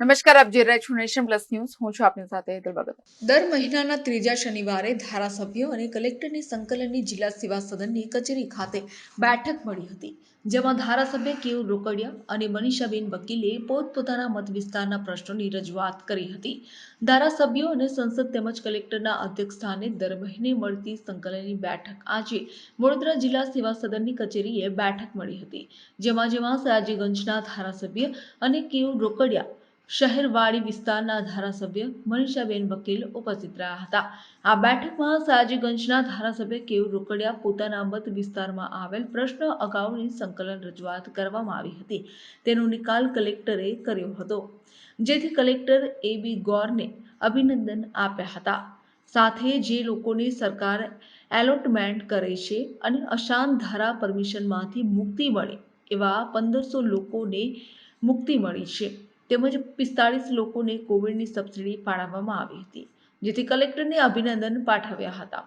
નમસ્કાર, આપ જોઈ રહ્યા છો નેશન પ્લસ ન્યૂઝ. હું છું આપની સાથે હેતલ દર મહિનાના ત્રીજા શનિવારે ધારાસભ્યો અને કલેક્ટરની સંકલનની જિલ્લા સેવા સદનની કચેરી ખાતે બેઠક મળી હતી, જેમાં ધારાસભ્ય કેયુ રોકડિયા અને મનીષાબેન વકીલે પોતપોતાના મત વિસ્તારના પ્રશ્નોની રજૂઆત કરી હતી. ધારાસભ્યો અને સંસદ તેમજ કલેક્ટરના અધ્યક્ષસ્થાને દર મહિને મળતી સંકલનની બેઠક આજે વડોદરા જિલ્લા સેવા સદનની કચેરીએ બેઠક મળી હતી. જેમાં જેમાં સયાજીગંજના ધારાસભ્ય અને કેયુ રોકડિયા શહેરવાડી વિસ્તારના ધારાસભ્ય મનીષાબેન વકીલ ઉપસ્થિત રહ્યા હતા. આ બેઠકમાં સાજીગંજના ધારાસભ્ય કેવ રોકડિયા પોતાના મત વિસ્તારમાં આવેલ પ્રશ્ન અગાઉની સંકલન રજૂઆત કરવામાં આવી હતી. તેનો નિકાલ કલેક્ટરે કર્યો હતો. જેથી કલેક્ટર એ બી ગોરને અભિનંદન આપ્યા હતા. સાથે જે લોકોને સરકાર એલોટમેન્ટ કરે છે અને અશાંત ધારા પરમિશનમાંથી મુક્તિ મળે એવા પંદરસો લોકોને મુક્તિ મળી છે. તેમજ પિસ્તાળીસ લોકોને કોવિડની સબસિડી ફાળવવામાં આવી હતી, જેથી કલેક્ટરને અભિનંદન પાઠવ્યા હતા.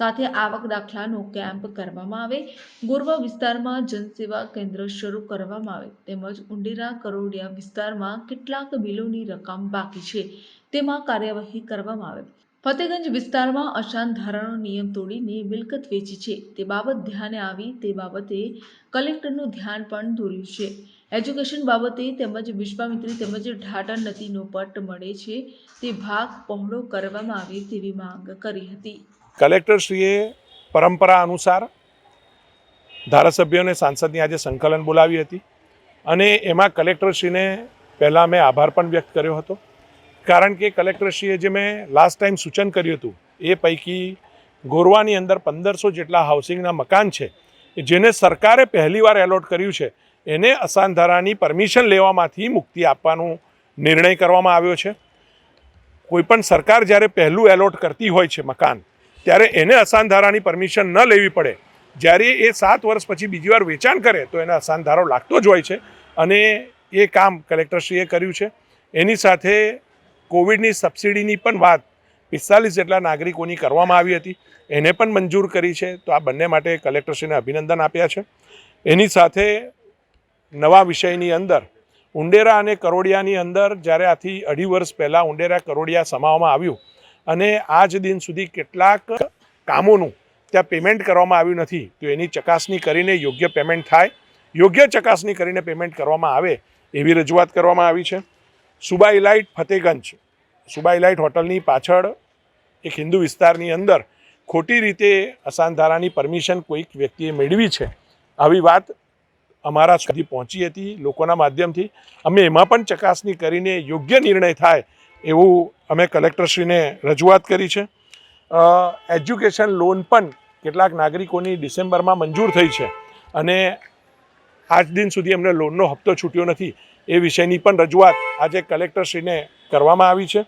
સાથે આવક દાખલાનો કેમ્પ કરવામાં આવે, ગોરવા વિસ્તારમાં જનસેવા કેન્દ્ર શરૂ કરવામાં આવે, તેમજ ઉંડેરા કરોડિયા વિસ્તારમાં કેટલાક બિલોની રકમ બાકી છે, તેમાં કાર્યવાહી કરવામાં આવે. ફતેગંજ વિસ્તારમાં અશાંત ધારાનો નિયમ તોડીને મિલકત વેચી છે. તે બાબત ધ્યાને આવી તે બાબતે કલેક્ટરનું ધ્યાન પણ દોર્યું છે. એજ્યુકેશન બાબતે તેમજ વિશ્વામિત્રી તેમજ ઢાટા નદીનો પટ મળે છે તે ભાગ પહોળો કરવામાં આવે તેવી માંગ કરી હતી. કલેક્ટરશ્રીએ પરંપરા અનુસાર ધારાસભ્યોને સાંસદની આજે સંકલન બોલાવી હતી અને એમાં કલેક્ટરશ્રીને પહેલાં મેં આભાર પણ વ્યક્ત કર્યો હતો. કારણ કે કલેક્ટરશ્રીએ જે મેં લાસ્ટ ટાઈમ સૂચન કર્યું હતું, એ પૈકી ગોરવાની અંદર પંદરસો જેટલા હાઉસિંગના મકાન છે, જેને સરકારે પહેલીવાર એલોટ કર્યું છે, એને અસાનધારાની પરમિશન લેવામાંથી મુક્તિ આપવાનો નિર્ણય કરવામાં આવ્યો છે. કોઈપણ સરકાર જ્યારે પહેલું એલોટ કરતી હોય છે મકાન, ત્યારે એને અસાનધારાની પરમિશન ન લેવી પડે. જ્યારે એ સાત વર્ષ પછી બીજી વાર વેચાણ કરે, તો એને અસાનધારો લાગતો જ હોય છે. અને એ કામ કલેક્ટરશ્રીએ કર્યું છે. એની સાથે કોવિડની સબસિડીની પણ વાત પિસ્તાલીસ જેટલા નાગરિકોની કરવામાં આવી હતી. એને પણ મંજૂર કરી છે. તો આ બંને માટે કલેક્ટરશ્રીને અભિનંદન આપ્યા છે. એની સાથે નવા વિષયની અંદર, ઉંડેરા અને કરોડિયાની અંદર જ્યારે આથી અઢી વર્ષ પહેલાં ઉંડેરા કરોડિયા સમાવવામાં આવ્યું અને આજ દિન સુધી કેટલાક કામોનું ત્યાં પેમેન્ટ કરવામાં આવ્યું નથી, તો એની ચકાસણી કરીને યોગ્ય પેમેન્ટ થાય, યોગ્ય ચકાસણી કરીને પેમેન્ટ કરવામાં આવે એવી રજૂઆત કરવામાં આવી છે. સુબા ઇલાઇટ ફતેગંજ. સુબા ઇલાઇટ હોટલની પાછળ એક હિન્દુ વિસ્તારની અંદર ખોટી રીતે અસાનધારાની પરમિશન કોઈક વ્યક્તિએ મેળવી છે. આવી વાત અમારા સુધી પહોંચી હતી લોકોના માધ્યમથી. અમે એમાં પણ ચકાસણી કરીને યોગ્ય નિર્ણય થાય એવું અમે કલેક્ટરશ્રીને રજૂઆત કરી છે. એજ્યુકેશન લોન પણ કેટલાક નાગરિકોની ડિસેમ્બરમાં મંજૂર થઈ છે. અને આજ દિન સુધી એમને લોનનો હપ્તો છૂટ્યો નથી. એ વિષયની પણ રજૂઆત આજે કલેક્ટરશ્રીને કરવામાં આવી છે.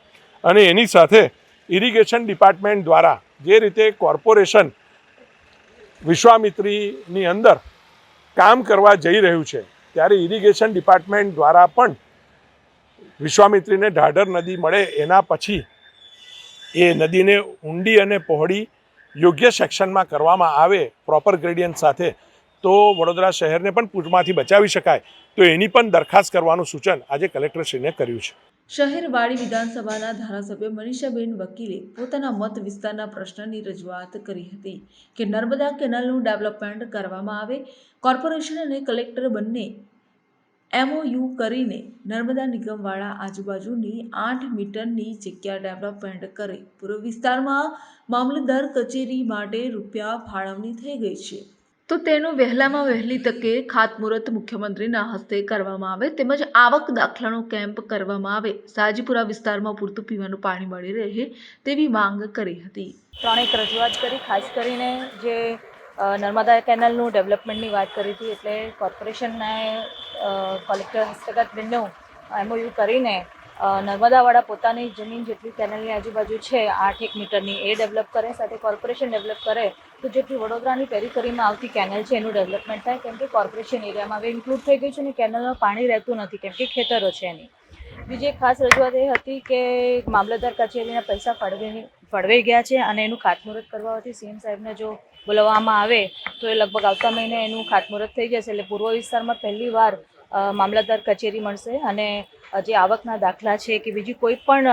અને એની સાથે ઇરિગેશન ડિપાર્ટમેન્ટ દ્વારા જે રીતે કોર્પોરેશન વિશ્વામિત્રીની અંદર કામ કરવા જઈ રહ્યું છે, ત્યારે ઇરિગેશન ડિપાર્ટમેન્ટ દ્વારા પણ વિશ્વામિત્રીને ઢાઢર નદી મળે એના પછી એ નદીને ઊંડી અને પહોળી યોગ્ય સેક્શનમાં કરવામાં આવે, પ્રોપર ગ્રેડિયન્ટ સાથે તો વડોદરા શહેરને પણ પૂરમાંથી બચાવી શકાય. તો એની પણ દરખાસ્ત કરવાનું સૂચન આજે કલેક્ટરશ્રીને કર્યું છે. શહેરવાડી વિધાનસભાના ધારાસભ્ય મનીષાબેન વકીલે પોતાના મત વિસ્તારના પ્રશ્નની રજૂઆત કરી હતી કે નર્મદા કેનાલનું ડેવલપમેન્ટ કરવામાં આવે, કોર્પોરેશન અને કલેક્ટર બંને એમઓયુ કરીને નર્મદા નિગમવાળા આજુબાજુની આઠ મીટરની જગ્યા ડેવલપમેન્ટ કરે. પૂર્વ વિસ્તારમાં મામલતદાર કચેરી માટે રૂપિયા ફાળવણી થઈ ગઈ છે. તો તેનું વહેલામાં વહેલી તકે ખાતમુહૂર્ત મુખ્યમંત્રીના હસ્તે કરવામાં આવે તેમજ આવક દાખલાનો કેમ્પ કરવામાં આવે. સાજીપુરા વિસ્તારમાં પૂરતું પીવાનું પાણી મળી રહે તેવી માંગ કરી હતી. ત્રણેક રજૂઆત કરી, ખાસ કરીને જે નર્મદા કેનાલનું ડેવલપમેન્ટની વાત કરી હતી એટલે કોર્પોરેશનને કલેક્ટર હસ્તગત બંને એમઓયુ કરીને નર્મદાવાળા પોતાની જમીન જેટલી કેનાલની આજુબાજુ છે, આઠ એક મીટરની, એ ડેવલપ કરે, સાથે કોર્પોરેશન ડેવલપ કરે તો જેટલી વડોદરાની પેરીફરીમાં આવતી કેનલ છે, એનું ડેવલપમેન્ટ થાય. કેમ કે કોર્પોરેશન એરિયામાં હવે ઇન્ક્લુડ થઈ ગયું છે અને કેનલમાં પાણી રહેતું નથી. કેમ કે ખેતરો છે એની. બીજી એક ખાસ રજૂઆત એ હતી કે મામલતદાર કચેરીના પૈસા ફળવી ફળવાઈ ગયા છે અને એનું ખાતમુહૂર્ત કરવાથી સીએમ સાહેબને જો બોલાવવામાં આવે, તો એ લગભગ આવતા મહિને એનું ખાતમુહૂર્ત થઈ જશે. એટલે પૂર્વ વિસ્તારમાં પહેલી વાર મામલતદાર કચેરી મળશે અને જે આવકના દાખલા છે કે બીજી કોઈ પણ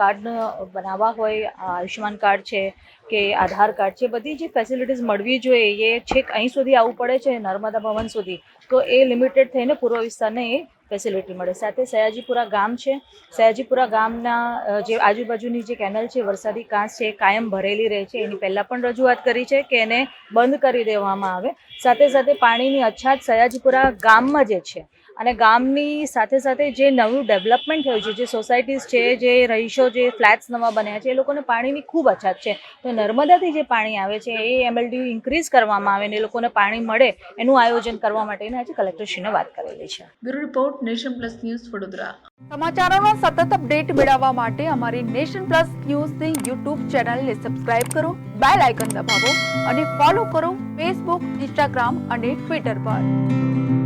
કાર્ડ બનાવવા હોય આયુષ્યમાન કાર્ડ છે કે આધાર કાર્ડ છે, બધી જે ફેસિલિટીઝ મળવી જોઈએ, એ છેક અહીં સુધી આવવું પડે છે, નર્મદા ભવન સુધી, તો એ લિમિટેડ થઈને પૂર્વ વિસ્તારને એ ફેસિલિટી મળે. સાથે સયાજીપુરા ગામ છે, સયાજીપુરા ગામના જે આજુબાજુની જે કેનલ છે, વરસાદી કાંસ છે કાયમ ભરેલી રહે છે. એની પહેલાં પણ રજૂઆત કરી છે કે એને બંધ કરી દેવામાં આવે. સાથે સાથે પાણીની અછાત સયાજીપુરા ગામમાં જે છે અને ગામની સાથે સાથે જે નવું ડેવલપમેન્ટ થયું છે જે સોસાયટીઝ છે જે રહીશો જે ફ્લેટ્સ નવા બન્યા છે એ લોકોને પાણીની ખૂબ અછત છે. તો નર્મદાથી જે પાણી આવે છે એ એમએલડી ઇન્ક્રીઝ કરવામાં આવે ને એ લોકોને પાણી મળે એનું આયોજન કરવા માટેની આજે કલેક્ટરશ્રીને વાત કરેલી છે. Bureau report Nation Plus news Vadodara. સમાચારોનો સતત અપડેટ મેળવવા માટે અમારી નેશન પ્લસ ન્યૂઝની યુટ્યુબ ચેનલને સબસ્ક્રાઇબ કરો બેલ આઇકન દબાવો અને ફોલો કરો ફેસબુક ઇન્સ્ટાગ્રામ અને ટ્વિટર પર.